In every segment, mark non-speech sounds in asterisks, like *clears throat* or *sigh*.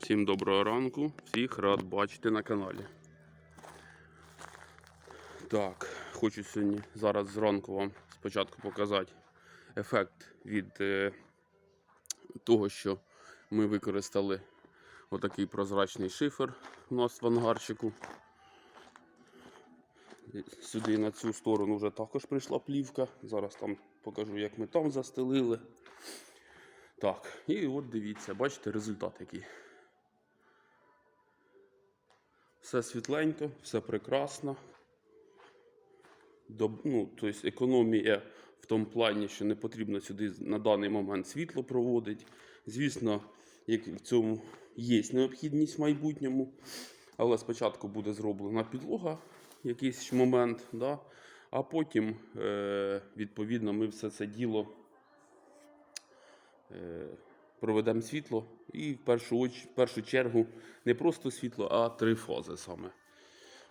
Всім доброго ранку, всіх рад бачити на каналі. Так, хочу сьогодні зараз зранку вам спочатку показати ефект від е, того, що ми використали отакий прозрачний шифер у нас в ангарчику. Сюди на цю сторону вже також прийшла плівка. Зараз там покажу, як ми там застелили. Так, і от дивіться, бачите результат який. Все світленько, все прекрасно. Доб- ну, тобто економія в тому плані, що не потрібно сюди на даний момент світло проводити. Звісно, як в цьому є необхідність в майбутньому, але спочатку буде зроблена підлога якийсь момент, да? а потім, е- відповідно, ми все це діло е- проведемо світло і в першу, в першу чергу не просто світло, а три фази саме.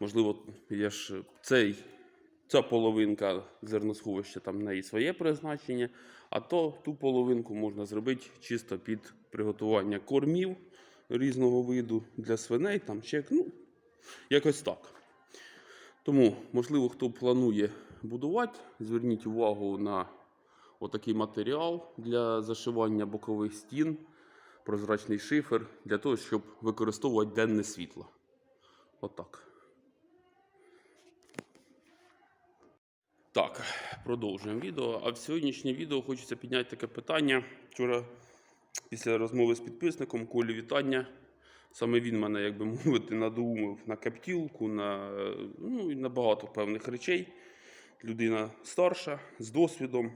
Можливо, я ж цей, ця половинка зерносховища там в неї своє призначення, а то ту половинку можна зробити чисто під приготування кормів різного виду для свиней, там ще ну, якось так. Тому, можливо, хто планує будувати, зверніть увагу на отакий матеріал для зашивання бокових стін, прозрачний шифер, для того, щоб використовувати денне світло. Отак. Так, продовжуємо відео. А в сьогоднішнє відео хочеться підняти таке питання. Вчора, після розмови з підписником, Колі вітання. Саме він мене, як би *laughs* мовити, надоумив на каптілку, на, ну, на багато певних речей. Людина старша, з досвідом.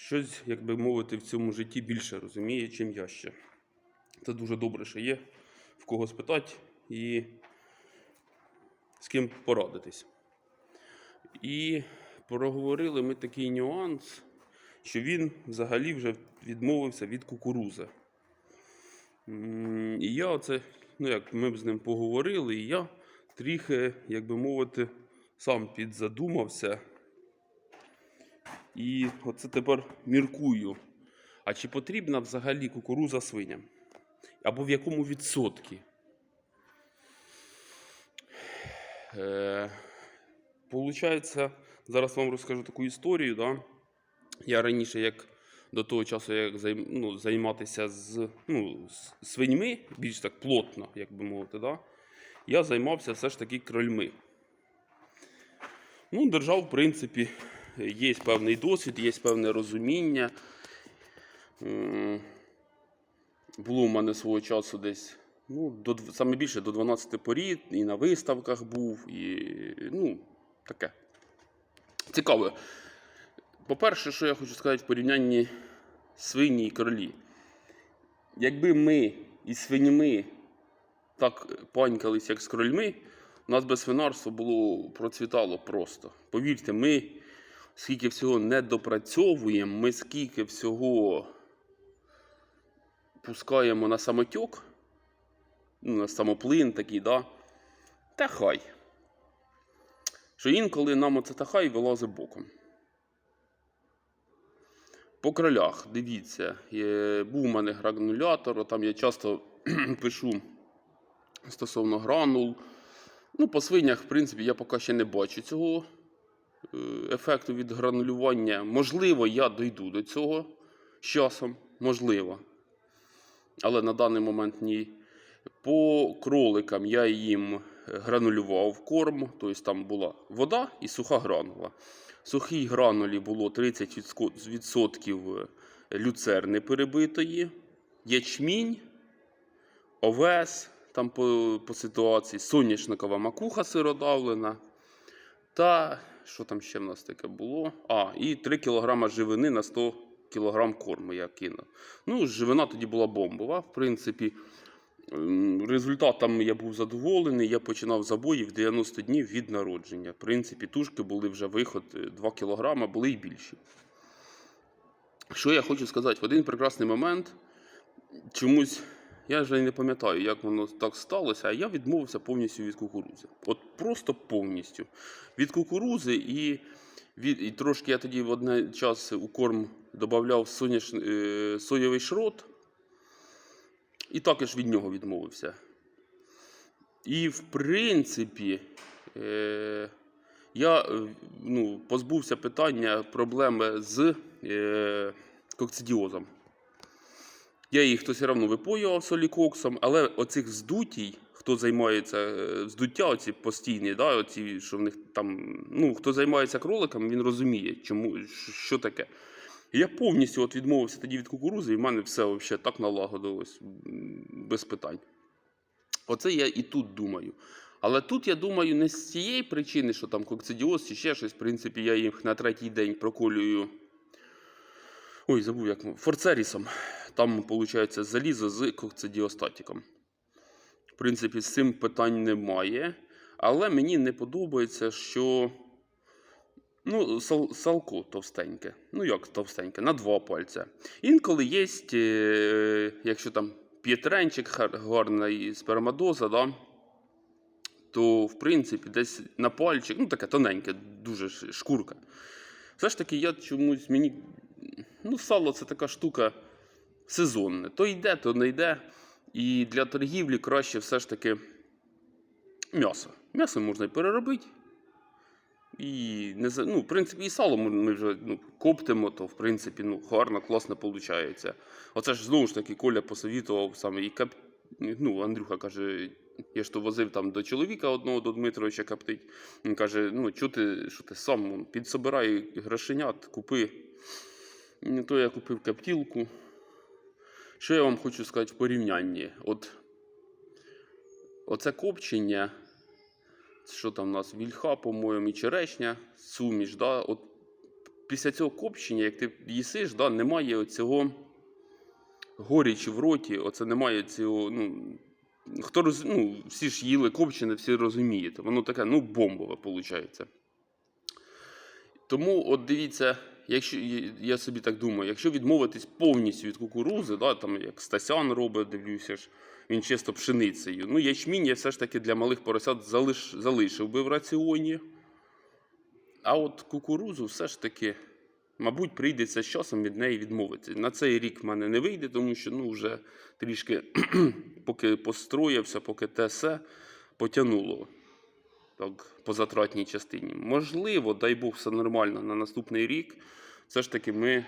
Щось, як би мовити, в цьому житті більше розуміє, чим я ще. Це дуже добре, що є в кого спитати і з ким порадитись. І проговорили ми такий нюанс, що він взагалі вже відмовився від кукурузи. І я оце, ну як ми б з ним поговорили, і я трохи, як би мовити, сам підзадумався. І оце тепер міркую. А чи потрібна взагалі кукуруза свиням? Або в якому відсоткі? Е, Получається, зараз вам розкажу таку історію. Да? Я раніше, як до того часу, як займ- ну, займатися з, ну, з свиньми, більш так плотно, як би мовити, да? я займався все ж таки крольми. Ну, держав, в принципі, є певний досвід, є певне розуміння. Було в мене свого часу десь ну, до, саме більше до 12 порід, і на виставках був, і ну, таке. Цікаво. По-перше, що я хочу сказати в порівнянні свині і кролі. Якби ми із свинями так панькались, як з крольми, у нас би свинарство було процвітало просто. Повірте, ми скільки всього не допрацьовуємо, ми скільки всього пускаємо на самотьок, ну, на самоплин такий, да? та хай. Що інколи нам оце та хай вилазить боком. По кролях, дивіться, є, був у мене гранулятор, там я часто *clears throat* пишу стосовно гранул. Ну, по свинях, в принципі, я поки ще не бачу цього ефекту від гранулювання. Можливо, я дойду до цього з часом, можливо. Але на даний момент ні. По кроликам я їм гранулював корм, тобто там була вода і суха гранула. Сухій гранулі було 30% люцерни перебитої, ячмінь, овес, там по, по ситуації, соняшникова макуха сиродавлена. Та що там ще в нас таке було? А, і 3 кг живини на 100 кг корму я кинув. Ну, живина тоді була бомбова. В принципі, результатом я був задоволений. Я починав забої в 90 днів від народження. В принципі, тушки були вже виход е, 2 кг, були і більші. Що я хочу сказати, в один прекрасний момент чомусь, я вже не пам'ятаю, як воно так сталося, а я відмовився повністю від кукурузи. От просто повністю. Від кукурузи і, від, і трошки я тоді в один час у корм додавав соняш, е, соєвий шрот. І також від нього відмовився. І в принципі, е, я е, ну, позбувся питання проблеми з е, кокцидіозом. Я їх то все одно випоював солікоксом, але оцих здутій, хто займається е, здуття, оці постійні, да, оці, що в них там, ну, хто займається кроликами, він розуміє, чому, що таке. Я повністю от відмовився тоді від кукурузи, і в мене все взагалі так налагодилось без питань. Оце я і тут думаю. Але тут я думаю не з цієї причини, що там кокцидіоз чи ще щось. В принципі, я їх на третій день проколюю. Ой, забув як форцерісом. Там, виходить, залізо з кокцидіостатиком. В принципі, з цим питань немає. Але мені не подобається, що. Ну, сал, салко товстеньке. Ну, як товстеньке, на два пальця. Інколи є, е, якщо там п'єтренчик гар- гарний спермадоза, да, то в принципі десь на пальчик, ну таке тоненьке, дуже шкурка. Все ж таки, я чомусь мені. Ну, сало це така штука сезонне. То йде, то не йде. І для торгівлі краще все ж таки м'ясо. М'ясо можна і переробити. І не ну, в принципі, і сало ми вже ну, коптимо, то в принципі ну, гарно, класно виходить. Оце ж знову ж таки Коля посовітував саме і кап... ну, Андрюха каже, я ж то возив там до чоловіка одного, до Дмитровича коптить. Він каже: ну, що ти, що ти сам підсобирай грошенят, купи. І то я купив каптілку. Що я вам хочу сказати в порівнянні? От оце копчення що там у нас вільха, по-моєму, і черешня, суміш. Да? От після цього копчення, як ти їсиш, да, немає оцього горічі в роті, оце немає цього. Ну, хто роз... ну, всі ж їли копчене, всі розумієте. Воно таке, ну, бомбове виходить. Тому, от дивіться, якщо я собі так думаю, якщо відмовитись повністю від кукурузи, да, там як Стасян робить, дивлюся ж, він чисто пшеницею. Ну, ячмінь я все ж таки для малих поросят залиш, залишив би в раціоні. А от кукурузу все ж таки, мабуть, прийдеться з часом від неї відмовитися. На цей рік в мене не вийде, тому що ну, вже трішки, *clears throat* поки построївся, поки те все потягнуло так, по затратній частині. Можливо, дай Бог, все нормально на наступний рік. Все ж таки ми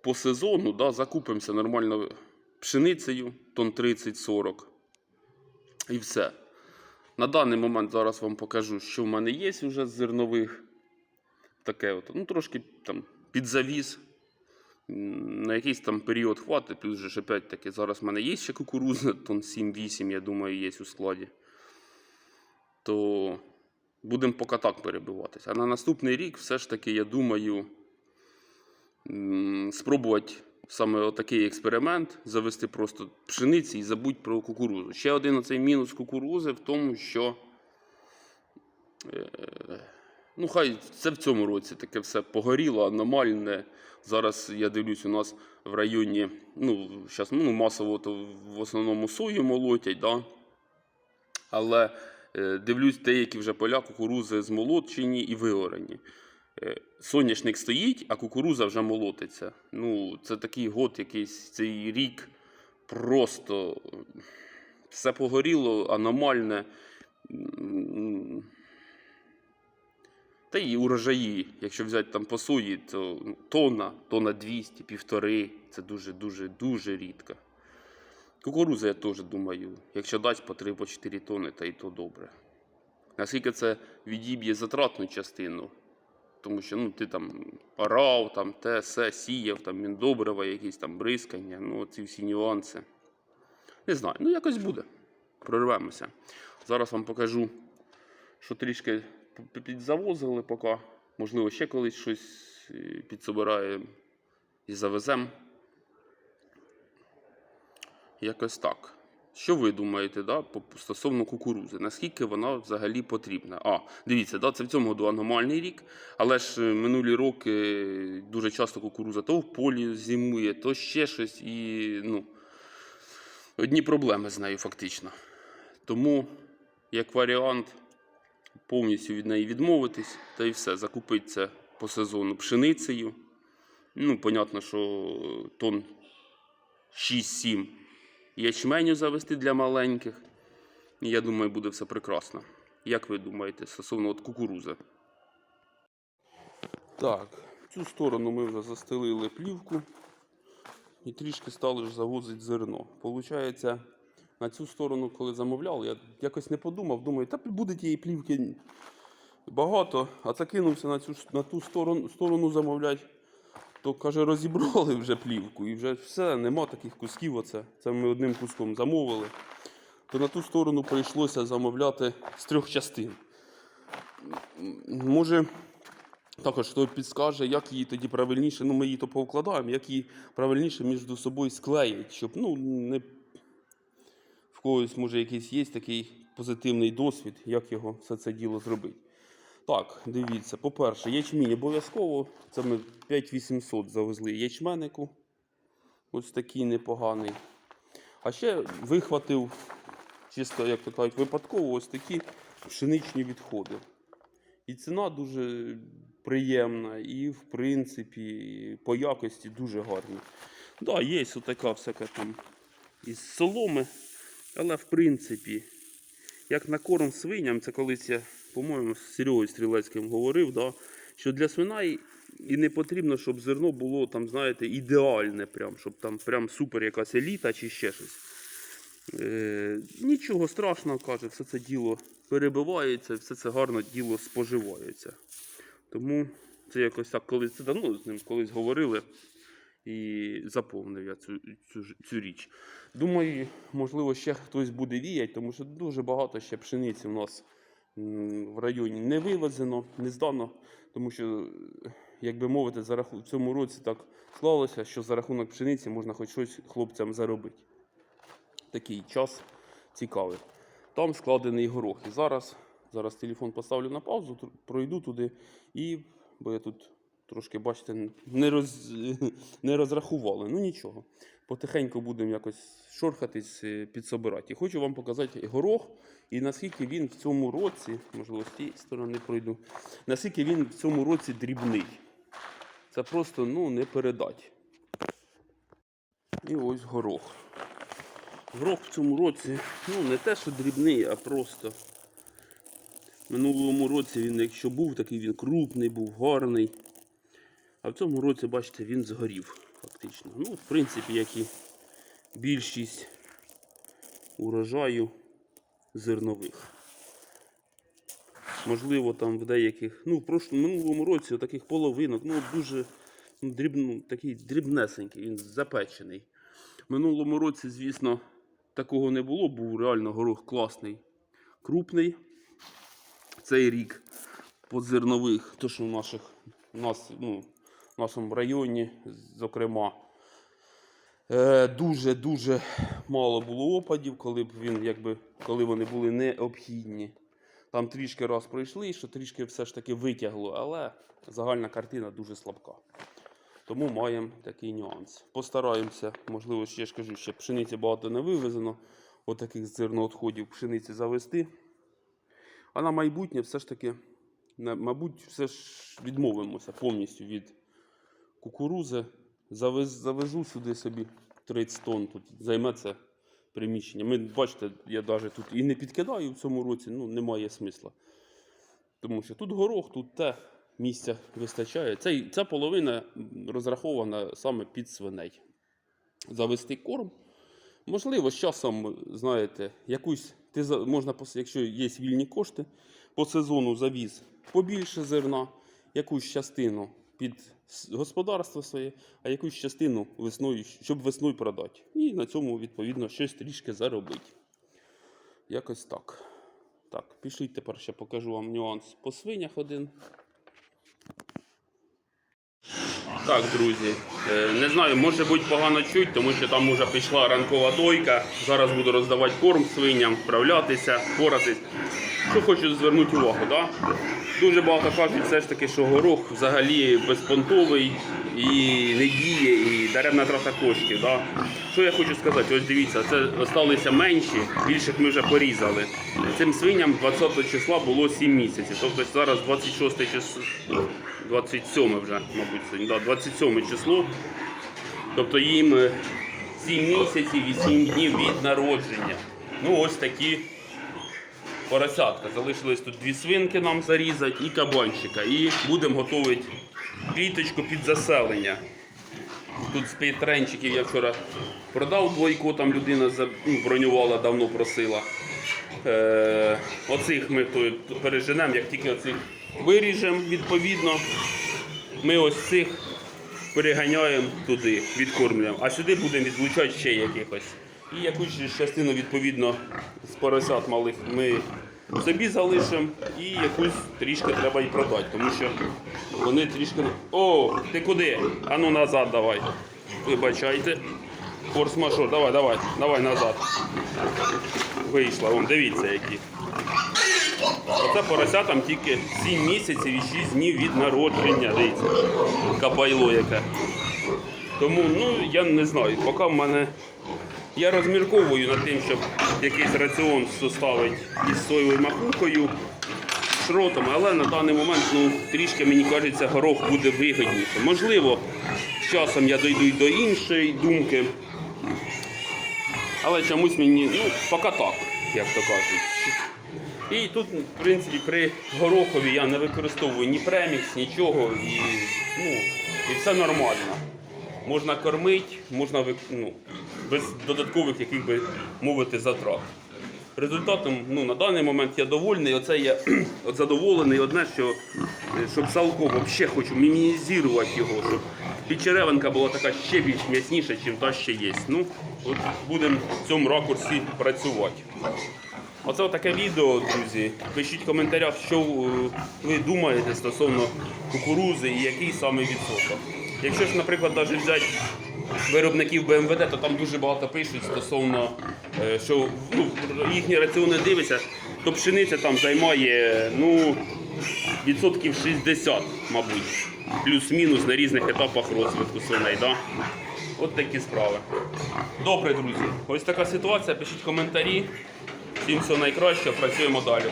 по сезону да, закупимося нормально пшеницею, тонн 30-40. І все. На даний момент зараз вам покажу, що в мене є вже з зернових. Таке от, ну трошки там під завіз. М, На якийсь там період хватить, плюс же опять таки зараз в мене є ще кукуруза, тонн 7-8, я думаю, є у складі. То будемо поки так перебиватися. А на наступний рік все ж таки, я думаю, спробувати саме отакий експеримент, завести просто пшениці і забудь про кукурузу. Ще один оцей мінус кукурузи в тому, що е, ну, хай це в цьому році таке все погоріло, аномальне. Зараз я дивлюсь, у нас в районі, ну, зараз ну, масово то в основному сою молотять, да? але дивлюсь, деякі вже поля кукурузи змолочені і виорені. Е, Соняшник стоїть, а кукуруза вже молотиться. Ну, це такий год, якийсь цей рік просто е, все погоріло, аномальне. Та й урожаї, якщо взяти там по сої, то ну, тонна, тонна 200, півтори. Це дуже, дуже, дуже рідко. Кукуруза, я теж думаю, якщо дати по 3 по 4 тонни, то і то добре. Наскільки це відіб'є затратну частину, тому що ну, ти там орав, там те, се, сіяв, там міндобрива, якісь там бризкання, ну ці всі нюанси. Не знаю, ну якось буде. Прорвемося. Зараз вам покажу, що трішки підзавозили поки. Можливо, ще колись щось е, підсобираємо і завеземо. Якось так. Що ви думаєте да, стосовно кукурузи? Наскільки вона взагалі потрібна? А, дивіться, да, це в цьому году аномальний рік, але ж е, минулі роки дуже часто кукуруза то в полі зимує, то ще щось, і ну, одні проблеми з нею фактично. Тому, як варіант, повністю від неї відмовитись та і все, закупити по сезону пшеницею. Ну, понятно, що тон 6-7 ячменю завести для маленьких. І я думаю, буде все прекрасно. Як ви думаєте, стосовно от кукурузи? Так, цю сторону ми вже застелили плівку і трішки стали ж завозити зерно. Получається, на цю сторону, коли замовляв, я якось не подумав, думаю, та буде тієї плівки багато, а це кинувся на цю на ту сторону, сторону замовляти. То каже, розібрали вже плівку і вже все, нема таких кусків. Оце. Це ми одним куском замовили. То на ту сторону прийшлося замовляти з трьох частин. Може, також хто підскаже, як її тоді правильніше, ну ми її то повкладаємо, як її правильніше між собою склеїть, щоб ну, не в когось може якийсь є такий позитивний досвід, як його все це діло зробити. Так, дивіться, по-перше, ячмінь обов'язково. Це ми 5800 завезли ячменику. Ось такий непоганий. А ще вихватив, чисто, як то кажуть, випадково ось такі пшеничні відходи. І ціна дуже приємна, і в принципі по якості дуже гарна. Так, да, є ось така всяка там із соломи, але в принципі, як на корм свиням, це колись я, по-моєму, з Серегою Стрілецьким говорив, да, що для свиней і не потрібно, щоб зерно було там, знаєте, ідеальне, прям, щоб там прям супер якась еліта чи ще щось. Е, нічого страшного, каже, все це діло перебивається, все це гарно діло споживається. Тому це якось так, колись це давно з ним колись говорили і заповнив я цю, цю, цю річ. Думаю, можливо, ще хтось буде віяти, тому що дуже багато ще пшениці у нас в районі не вивезено, не здано, тому що, як би мовити, за раху... в цьому році так склалося, що за рахунок пшениці можна хоч щось хлопцям заробити. Такий час цікавий. Там складений горох. І зараз, зараз телефон поставлю на паузу, пройду туди і, бо я тут трошки, бачите, не, роз, *laughs* не розрахували. Ну нічого. Потихеньку будемо якось шорхатись, е, підсобирати. І хочу вам показати горох і наскільки він в цьому році, можливо, з тієї сторони пройду, наскільки він в цьому році дрібний. Це просто ну, не передати. І ось горох. Горох в цьому році, ну не те, що дрібний, а просто. Минулому році він, якщо був такий, він крупний, був гарний. А в цьому році, бачите, він згорів фактично. Ну, в принципі, як і більшість урожаю зернових. Можливо, там в деяких, ну, в прошлому, минулому році таких половинок, ну, дуже ну, дрібно, такий дрібнесенький, він запечений. Минулому році, звісно, такого не було, був реально горох класний, крупний. Цей рік по зернових, то що в наших, у нас, ну, в нашому районі, зокрема, дуже-дуже мало було опадів, коли б він, якби, коли вони були необхідні. Там трішки раз пройшли, що трішки все ж таки витягло, але загальна картина дуже слабка. Тому маємо такий нюанс. Постараємося, можливо, ще ж кажу, ще пшениці багато не вивезено. Отаких зерноотходів пшениці завести. А на майбутнє все ж таки, мабуть, все ж відмовимося повністю від кукурузи. Завез, завезу сюди собі 30 тонн. Тут займе це приміщення. Ми, бачите, я навіть тут і не підкидаю в цьому році, ну немає смисла. Тому що тут горох, тут те місця вистачає. Цей, ця половина розрахована саме під свиней. Завести корм. Можливо, з часом, знаєте, якусь ти можна, якщо є вільні кошти, по сезону завіз побільше зерна, якусь частину під господарство своє, а якусь частину весною, щоб весною продати. І на цьому, відповідно, щось трішки заробити. Якось так. Так, пішліть тепер ще покажу вам нюанс по свинях один. Так, друзі, е, не знаю, може бути погано чуть, тому що там вже пішла ранкова дойка. Зараз буду роздавати корм свиням, вправлятися, поратись. Що хочу звернути увагу, да? Дуже багато кажуть все ж таки, що горох взагалі безпонтовий і не діє, і даремна трата коштів. Да? Що я хочу сказати? Ось дивіться, це залишилися менші, більших ми вже порізали. Цим свиням 20 числа було 7 місяців. Тобто зараз 26 число, 27 вже, мабуть, да, 27 число. Тобто їм е, 7 місяців і 7 днів від народження. Ну ось такі поросятка. Залишилось тут дві свинки нам зарізати і кабанчика. І будемо готувати кліточку під заселення. Тут з пейтренчиків я вчора продав двойку, там людина ну, бронювала, давно просила. Е, оцих ми тут переженемо, як тільки оцих виріжемо відповідно. Ми ось цих переганяємо туди, відкормлюємо. А сюди будемо відлучати ще якихось. І якусь частину, відповідно, з поросят малих ми собі залишимо і якусь трішки треба і продати, тому що вони трішки. О, ти куди? Ану назад давай. Вибачайте. Форс-мажор, давай, давай, давай назад. Вийшла, вон, дивіться які. Оце порося там тільки 7 місяців і 6 днів від народження. Дивіться, кабайло яке. Тому ну я не знаю, поки в мене. Я розмірковую над тим, щоб якийсь раціон составити із соєвою макухою, шротом, але на даний момент ну, трішки мені кажеться, горох буде вигідніше. Можливо, з часом я дойду й до іншої думки. Але чомусь мені, ну, поки так, як то кажуть. І тут, в принципі, при горохові я не використовую ні премікс, нічого, і, ну, і все нормально. Можна кормити, можна ну, без додаткових яких би мовити затрат. Результатом ну, на даний момент я довольний. Оце я *clears throat* от задоволений. Одне, що е, щоб салко взагалі хочу мінімізувати його, щоб підчеревинка була така ще більш м'ясніша, ніж та ще є. Ну, от будемо в цьому ракурсі працювати. Оце таке відео, друзі. Пишіть в коментарях, що е, ви думаєте стосовно кукурузи і який саме відсоток. Якщо ж, наприклад, навіть взяти виробників БМВД, то там дуже багато пишуть стосовно, е, що ну, їхні раціони дивиться, то пшениця там займає ну, відсотків 60, мабуть, плюс-мінус на різних етапах розвитку свиней. Да? От такі справи. Добре, друзі. Ось така ситуація. Пишіть коментарі. Всім всього найкращого, працюємо далі.